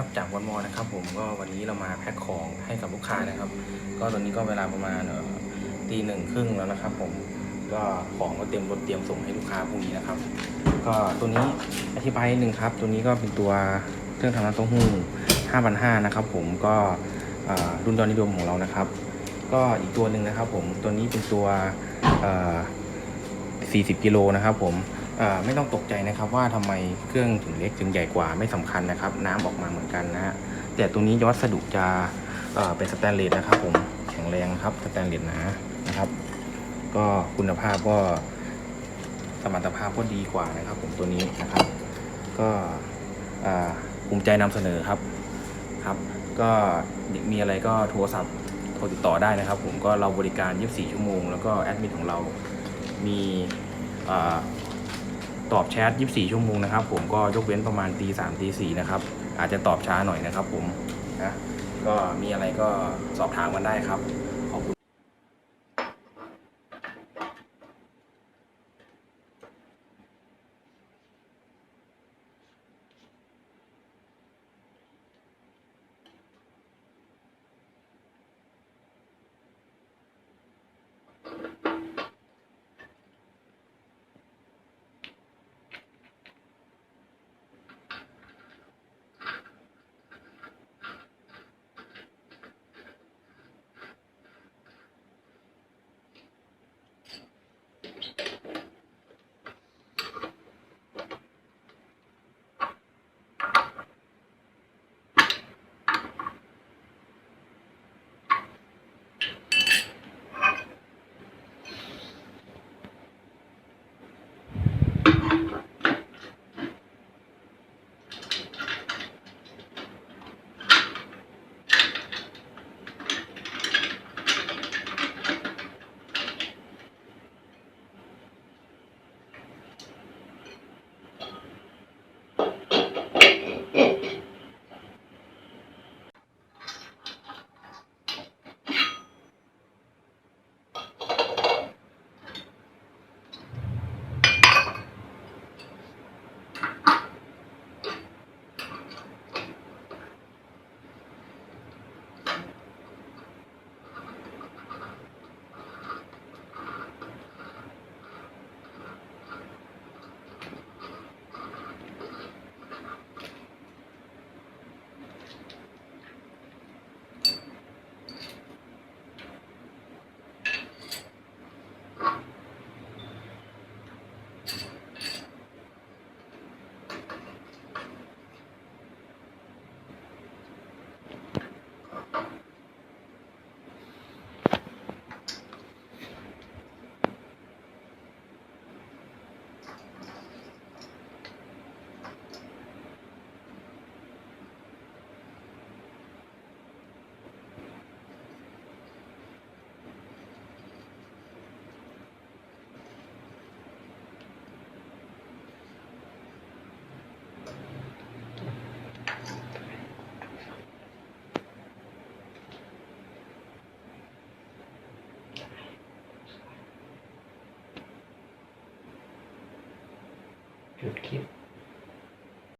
ครับจากวันมอนะครับผมก็วันนี้เรามาแพ็คของให้กับลูกค้านะครับ ก็ตอนนี้ก็เวลาประมาณตีหนึ่งครึ่งแล้วนะครับ ผมก็ของก็เตรียมรถเตรียมส่งให้ลูกค้าพรุ่งนี้นะครับ ก็ตัวนี้อธิบายนิดนึงครับ ตัวนี้ก็เป็นตัวเครื่องทำน้ำเต้าหู้5,500นะครับ ผมก็รุ่นยอดนิยมของเรานะครับ ก็อีกตัวหนึ่งนะครับ ผมตัวนี้เป็นตัว40กิโลนะครับ ผม ไม่ต้องตกใจนะครับว่าทำไมเครื่องถึงเล็กถึงใหญ่กว่าไม่สำคัญนะครับ น้ำออกมาเหมือนกันนะฮะแต่ตัวนี้วัสดุจะเเป็นสแตนเลสนะครับ ผมแข็งแรงครับสแตนเลสหนานะครับ ก็คุณภาพก็สมรรถภาพก็ดีกว่านะครับ ผมตัวนี้นะครับ ก็ภูมิใจนำเสนอครับครับ ก็มีอะไรก็โทรศัพท์โทรติดต่อได้นะครับ ผมก็เราบริการ 24 ชั่วโมง แล้วก็แอดมินของเรามีอ่า ตอบแชท 24 ชั่วโมงนะครับ ผมก็ยกเว้นประมาณตีสามตีสี่นะครับ อาจจะตอบช้าหน่อยนะครับผมนะก็มีอะไรก็สอบถามกันได้ครับ ขอ